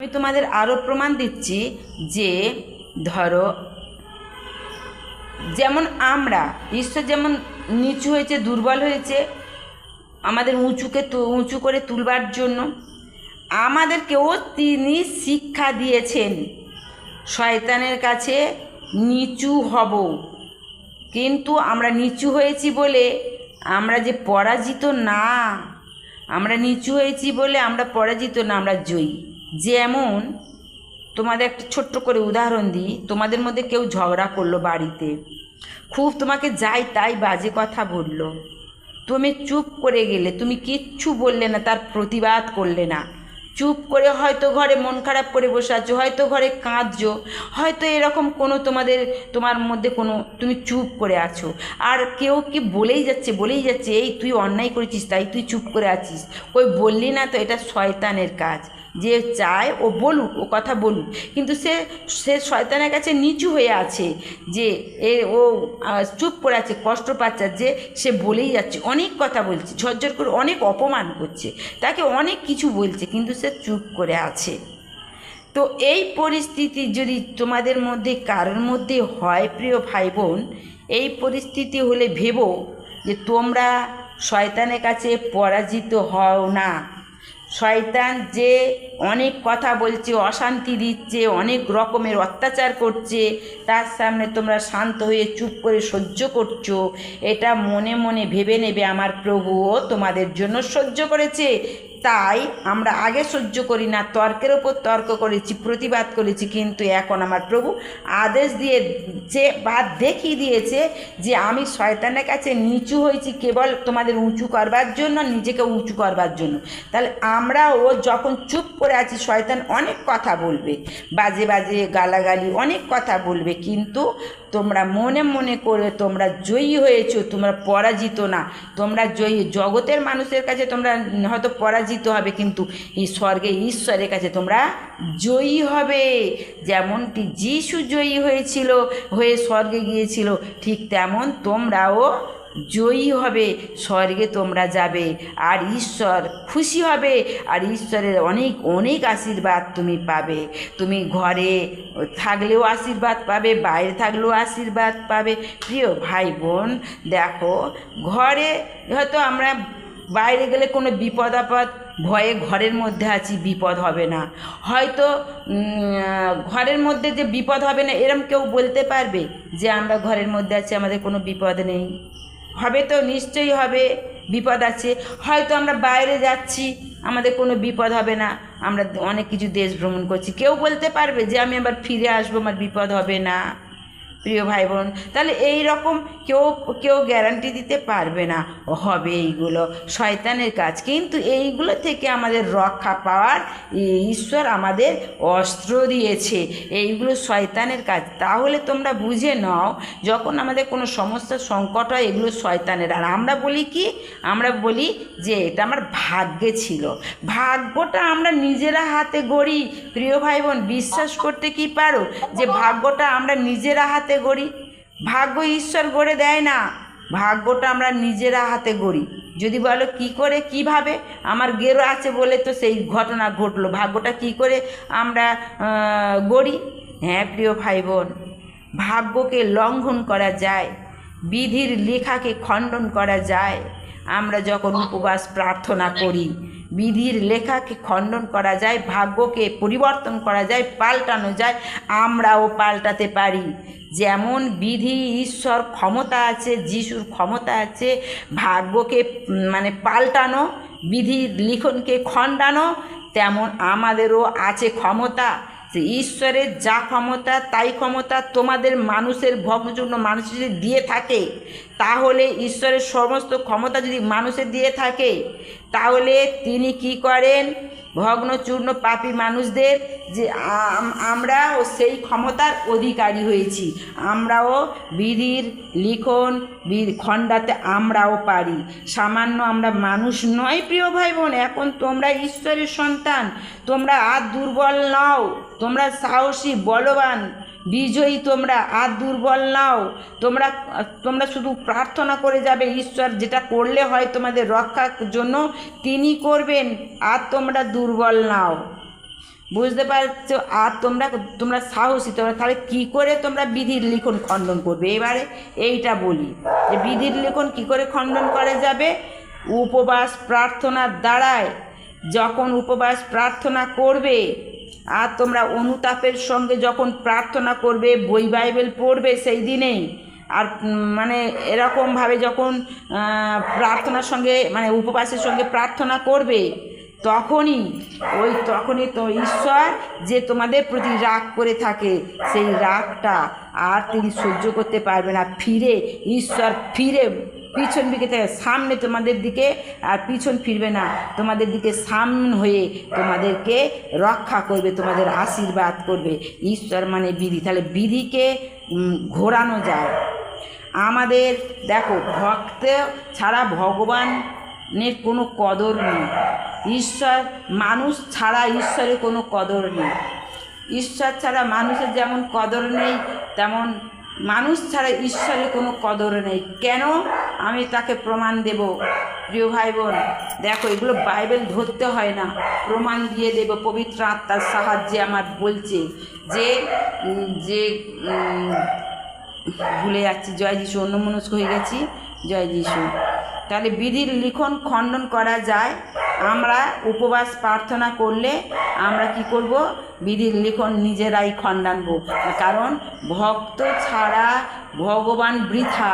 আমি তোমাদের আরও প্রমাণ দিচ্ছি যে, ধরো, যেমন আমরা, ঈশ্বর যেমন নিচু হয়েছে, দুর্বল হয়েছে, আমাদের উঁচুকে উঁচু করে তুলবার জন্য, আমাদেরকেও তিনি শিক্ষা দিয়েছেন, শয়তানের কাছে নিচু হব। কিন্তু আমরা নিচু হয়েছি বলে আমরা যে পরাজিত না, আমরা নিচু হয়েছি বলে আমরা পরাজিত না, আমরা জয়ী। যেমন তোমাদের একটা ছোট্ট করে উদাহরণ দিই, তোমাদের মধ্যে কেউ ঝগড়া করল বাড়িতে। খুব তোমাকে যাই তাই বাজে কথা বলল। তুমি চুপ করে গেলে, তুমি কিচ্ছু বললে না, তার প্রতিবাদ করলে না। চুপ করে হয়তো ঘরে মন খারাপ করে বসে আছো, হয়তো ঘরে কাঁদছো, হয়তো এরকম কোনো তোমাদের, তোমার মধ্যে কোনো, তুমি চুপ করে আছো। আর কেউ কি বলেই যাচ্ছে বলেই যাচ্ছে, এই তুই অন্যায় করেছিস, তাই তুই চুপ করে আছিস। ওই বললি না তো, এটা শয়তানের কাজ। যে চায় ও বলুক, ও কথা বলুক। কিন্তু সে সে শয়তানের কাছে নিচু হয়ে আছে যে এ, ও চুপ করে আছে, কষ্ট পাচ্ছে, যে সে বলেই যাচ্ছে, অনেক কথা বলছে, ঝরঝর করে অনেক অপমান করছে, তাকে অনেক কিছু বলছে, কিন্তু সে চুপ করে আছে। তো এই পরিস্থিতি যদি তোমাদের মধ্যে, কারোর মধ্যে হয়, প্রিয় ভাই বোন এই পরিস্থিতি হলে ভেবো যে তোমরা শয়তানের কাছে পরাজিত হও না। শয়তান যে অনেক কথা বলছে, অশান্তি দিচ্ছে, অনেক রকমের অত্যাচার করছে, তার সামনে তোমরা শান্ত হয়ে চুপ করে সহ্য করছ, এটা মনে মনে ভেবে নেবে আমার প্রভুও তোমাদের জন্য সহ্য করেছে। তাই আমরা আগে সহ্য করি না, তর্কের ওপর তর্ক করেছি, প্রতিবাদ করেছি, কিন্তু এখন আমার প্রভু আদেশ দিয়ে যে বা দেখিয়ে দিয়েছে যে আমি শয়তানের কাছে নিচু হয়েছি কেবল তোমাদের উঁচু করবার জন্য, নিজেকে উঁচু করবার জন্য। তাহলে আমরাও যখন চুপ করে আছি, শয়তান অনেক কথা বলবে, বাজে বাজে গালাগালি অনেক কথা বলবে, কিন্তু তোমরা মনে মনে করে তোমরা জয়ী হয়েছো, তোমরা পরাজিত না। তোমরা জয়ী, জগতের মানুষের কাছে তোমরা হয়তো পরাজিত হবে, কিন্তু এই স্বর্গে ঈশ্বরের কাছে তোমরা জয়ী হবে। যেমনটি যিশু জয়ী হয়েছিল, হয়ে স্বর্গে গিয়েছিল, ঠিক তেমন তোমরাও জয়ী হবে, স্বর্গে তোমরা যাবে, আর ঈশ্বর খুশি হবে, আর ঈশ্বরের অনেক অনেক আশীর্বাদ তুমি পাবে। তুমি ঘরে থাকলেও আশীর্বাদ পাবে, বাইরে থাকলেও আশীর্বাদ পাবে। প্রিয় ভাই বোন দেখো, ঘরে হয়তো আমরা বাইরে গেলে কোনো বিপদ আপদ, ভয়ে ঘরের মধ্যে আছি, বিপদ হবে না। হয়তো ঘরের মধ্যে যে বিপদ হবে না, এরম কেউ বলতে পারবে যে আমরা ঘরের মধ্যে আছি, আমাদের কোনো বিপদ নেই। হবে তো নিশ্চয়ই হবে, বিপদ আছে। হয়তো আমরা বাইরে যাচ্ছি, আমাদের কোনো বিপদ হবে না। আমরা অনেক কিছু দেশ ভ্রমণ করছি। কেউ বলতে পারবে যে আমি আবার ফিরে আসব, আমার বিপদ হবে না। প্রিয় ভাই বোন তাহলে এই রকম কেউ কেউ গ্যারান্টি দিতে পারবে না। হবে এইগুলো। শয়তানের কাজ। কিন্তু এইগুলো থেকে আমাদের রক্ষা পাওয়ার ঈশ্বর আমাদের অস্ত্র দিয়েছে। এইগুলো শয়তানের কাজ। তাহলে তোমরা বুঝে নাও, যখন আমাদের কোনো সমস্যা সংকট হয়, এগুলো শয়তানের। আর আমরা বলি কি? আমরা বলি যে এটা আমার ভাগ্যে ছিল। ভাগ্যটা আমরা নিজেরা হাতে গড়ি। প্রিয় ভাই বোন বিশ্বাস করতে কি পারো? যে ভাগ্যটা আমরা নিজেরা হাতে গড়ি। ভাগ্য ঈশ্বর গড়ে দেয় না, ভাগ্যটা আমরা নিজেরা হাতে গড়ি। যদি বলো কি করে কীভাবে আমার গেরো আছে বলে তো সেই ঘটনা ঘটলো। ভাগ্যটা কি করে আমরা গড়ি? হ্যাঁ প্রিয় ভাই বোন ভাগ্যকে লঙ্ঘন করা যায়, বিধির লেখাকে খণ্ডন করা যায়। আমরা যখন উপবাস প্রার্থনা করি, বিধির লেখাকে খণ্ডন করা যায়, ভাগ্যকে পরিবর্তন করা যায়, পাল্টানো যায়, আমরাও পাল্টাতে পারি। যেমন বিধি ঈশ্বর ক্ষমতা আছে, যিশুর ক্ষমতা আছে, ভাগ্যকে মানে পাল্টানো, বিধির লিখনকে খণ্ডানো, তেমন আমাদেরও আছে ক্ষমতা। যে ঈশ্বরের যা ক্ষমতা, তাই ক্ষমতা তোমাদের মানুষের ভগ্নচূর্ণ মানুষ যদি দিয়ে থাকে, তাহলে ঈশ্বরের সমস্ত ক্ষমতা যদি মানুষের দিয়ে থাকে, তাহলে তিনি কি করেন? ভগ্নচূর্ণ পাপী মানুষদের যে আম- আমরাও সেই ক্ষমতার অধিকারী হয়েছি। আমরাও বিধির লিখন খণ্ডাতে আমরাও পারি। সামান্য আমরা মানুষ নয়, প্রিয় ভাই বোন এখন তোমরা ঈশ্বরের সন্তান, তোমরা আর দুর্বল নাও। তোমরা সাহসী, বলবান, বিজয়ী তোমরা। আর দুর্বল নাও। তোমরা তোমরা শুধু প্রার্থনা করে যাবে, ঈশ্বর যেটা করলে হয় তোমাদের রক্ষার জন্য তিনি করবেন। আর তোমরা দুর্বল নাও। বুঝতে পারছ? আর তোমরা তোমরা সাহসী, তোমরা তাহলে কী করে তোমরা বিধির লিখন খণ্ডন করবে? এবারে এইটা বলি। যে বিধির লিখন কী করে খণ্ডন করা যাবে? উপবাস প্রার্থনার দ্বারায়। যখন উপবাস প্রার্থনা করবে আর তোমরা অনুতাপের সঙ্গে যখন প্রার্থনা করবে, বই বাইবেল পড়বে সেই দিনেই আর মানে এরকমভাবে যখন প্রার্থনার সঙ্গে মানে উপবাসের সঙ্গে প্রার্থনা করবে, তখনই, ওই তখনই তো ঈশ্বর যে তোমাদের প্রতি রাগ করে থাকে, সেই রাগটা আর তিনি সহ্য করতে পারবে না। ফিরে, ঈশ্বর ফিরে পিছন দিকে সামনে তোমাদের দিকে আর পিছন ফিরবে না। তোমাদের দিকে সামন হয়ে তোমাদেরকে রক্ষা করবে, তোমাদের আশীর্বাদ করবে। ঈশ্বর মানে বিধি। তাহলে বিধিকে ঘোরানো যায়। আমাদের, দেখো, ভক্ত ছাড়া ভগবানের কোনো কদর নেই। ঈশ্বর, মানুষ ছাড়া ঈশ্বরের কোনো কদর নেই। ঈশ্বর ছাড়া মানুষের যেমন কদর নেই, তেমন মানুষ ছাড়া ঈশ্বরের কোনো কদর নেই। কেন? আমি তাকে প্রমাণ দেব। প্রিয় ভাই বোন দেখো, এগুলো বাইবেল ধরতে হয় না। প্রমাণ দিয়ে দেব, পবিত্র আত্মার সাহায্যে আমার বলছে যে যে ভুলে যাচ্ছি। জয় যিশু, অন্যমনস্ক হয়ে গেছি। জয় যিশু। তাহলে বিধির লিখন খণ্ডন করা যায়। আমরা উপবাস প্রার্থনা করলে আমরা কি করব? বিধির লিখন নিজেরাই খণ্ডানব। কারণ ভক্ত ছাড়া ভগবান বৃথা,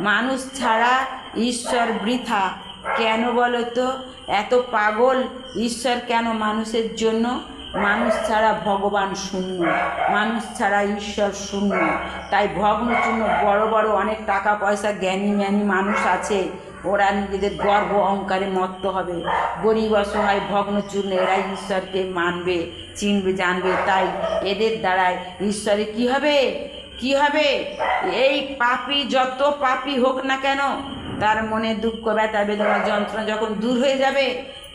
মানুষ ছাড়া ঈশ্বর বৃথা। কেন বলো তো? এত পাগল ঈশ্বর কেন মানুষের জন্য? মানুষ ছাড়া ভগবান শূন্য, মানুষ ছাড়া ঈশ্বর শূন্য। তাই ভগ্ন ভগ্নচূর্ণ বড় বড় অনেক টাকা পয়সা জ্ঞানী ম্যানী মানুষ আছে। ওরা নিজেদের গর্ব অহংকারে মত্ত হবে। গরিব অসহায় ভগ্নচূর্ণ এরাই ঈশ্বরকে মানবে, চিনবে, জানবে। তাই এদের দ্বারায় ঈশ্বরে কি হবে? কি হবে? এই পাপি যত পাপি হোক না কেন, তার মনে দুঃখ, ব্যথা, বেদনা, যন্ত্রণা যখন দূর হয়ে যাবে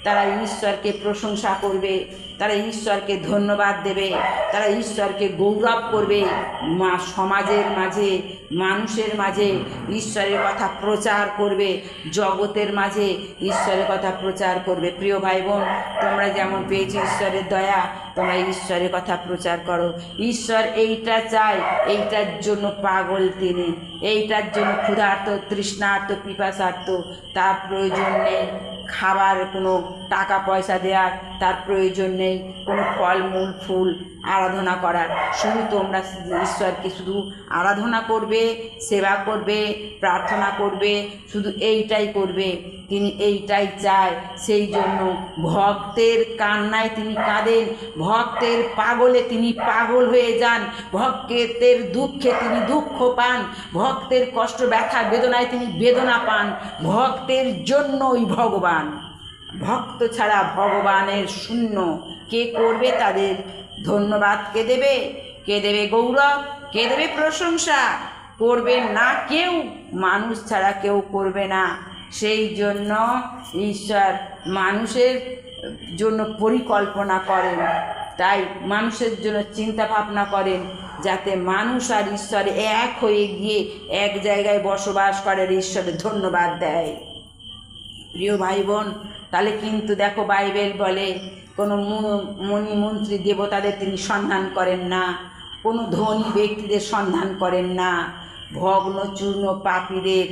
তারা ঈশ্বরকে প্রশংসা করবে, তারা ঈশ্বরকে ধন্যবাদ দেবে, তারা ঈশ্বরকে গৌরব করবে। মা, সমাজের মাঝে, মানুষের মাঝে ঈশ্বরের কথা প্রচার করবে, জগতের মাঝে ঈশ্বরের কথা প্রচার করবে। প্রিয় ভাই বোন তোমরা যেমন পেয়েছ ঈশ্বরের দয়া, তোমরা ঈশ্বরের কথা প্রচার করো। ঈশ্বর এইটা চায়, এইটার জন্য পাগল তিনি। এইটার জন্য ক্ষুধার্ত, তৃষ্ণার্ত, পিপাসার্ত, তার প্রয়োজন নেই। খাবার, কোনো টাকা পয়সা দেওয়ার তার প্রয়োজন নেই। কোনো ফলমূল, ফুল আরাধনা করার। শুধু তোমরা ঈশ্বরকে শুধু আরাধনা করবে, সেবা করবে, প্রার্থনা করবে, শুধু এইটাই করবে। তিনি এইটাই চায়, সেই জন্য ভক্তের কান্নায় তিনি কাঁদেন, ভক্তের পাগলে তিনি পাগল হয়ে যান, ভক্তের দুঃখে তিনি দুঃখ পান, ভক্তের কষ্ট, ব্যথা, বেদনায় তিনি বেদনা পান। ভক্তের জন্যই ভগবান। ভক্ত ছাড়া ভগবানের শূন্য। কে করবে তাদের? ধন্যবাদ। কে দেবে? কে দেবে গৌরব? কে দেবে প্রশংসা? করবে না কেউ। মানুষ ছাড়া কেউ করবে না। সেই জন্য ঈশ্বর মানুষের জন্য পরিকল্পনা করেন। তাই মানুষের জন্য চিন্তা ভাবনা করেন, যাতে মানুষ আর ঈশ্বর এক হয়ে গিয়ে এক জায়গায় বসবাস করে ঈশ্বরের ধন্যবাদ দেয়। প্রিয় ভাই বোন তাহলে কিন্তু দেখো বাইবেল বলে, কোনো মণিমন্ত্রী মণি মন্ত্রী দেবতাদের তিনি সন্ধান করেন না, কোনো ধনী ব্যক্তিদের সন্ধান করেন না। ভগ্ন, চূর্ণ পাপীদের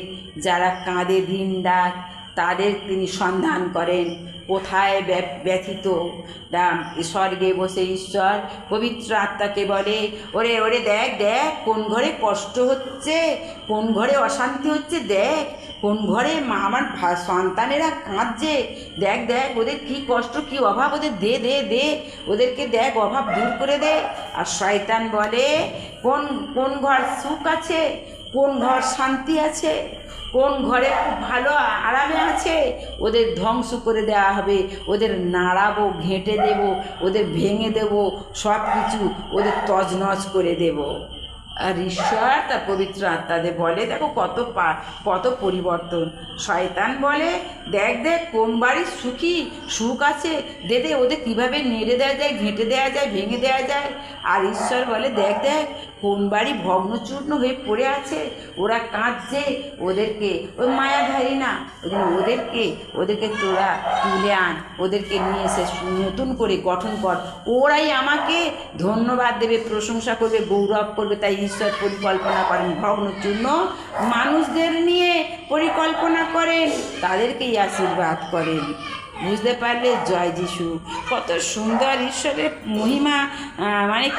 যারা কাঁদে, দিন ডাক তাদের তিনি সন্ধান করেন। কোথায় ব্য- ব্যথিত? দাম স্বর্গে বসে ঈশ্বর, পবিত্র আত্মাকে বলে, ওরে ওরে দেখ দেখ, কোন ঘরে কষ্ট হচ্ছে? কোন ঘরে অশান্তি হচ্ছে? দেখ, কোন ঘরে মা আমার সন্তানেরা কাঁদছে? দেখ দেখ, ওদের কি কষ্ট, কি অভাব? ওদের দে দে দে, ওদেরকে দেখ, অভাব দূর করে দে। আর শয়তান বলে, কোন কোন ঘর সুখ আছে? কোন ঘর শান্তি আছে? কোন ঘরে খুব ভালো আরামে আছে? ওদের ধ্বংস করে দেওয়া হবে। ওদের নাড়াবো, ঘেঁটে দেব, ওদের ভেঙে দেব সব কিছু ওদের তজনজ করে দেব। আর ঈশ্বর তার পবিত্র আত্মাদের বলে, দেখো কত পা, কত পরিবর্তন। শয়তান বলে, দেখ দেখ, কোন বাড়ির সুখী, সুখ আছে? দে দে, ওদের কীভাবে নেড়ে দেওয়া যায়, ঘেঁটে দেওয়া যায়, ভেঙে দেওয়া যায়? আর ঈশ্বর বলে, দেখ দেখ কোন বাড়ি ভগ্নচূর্ণ হয়ে পড়ে আছে? ওরা কাঁদছে। ওদেরকে, ওই মায়াধারী না, ওই জন্য ওদেরকে ওদেরকে তোরা তুলে আন। ওদেরকে নিয়ে এসে নতুন করে গঠন কর। ওরাই আমাকে ধন্যবাদ দেবে, প্রশংসা করবে, গৌরব করবে, তাই ঈশ্বর পরিকল্পনা করেন। ভগ্নচূর্ণ মানুষদের নিয়ে পরিকল্পনা করেন, তাদেরকেই আশীর্বাদ করেন। বুঝতে পারলে? জয় যিশু। কত সুন্দর ঈশ্বরের মহিমা মানে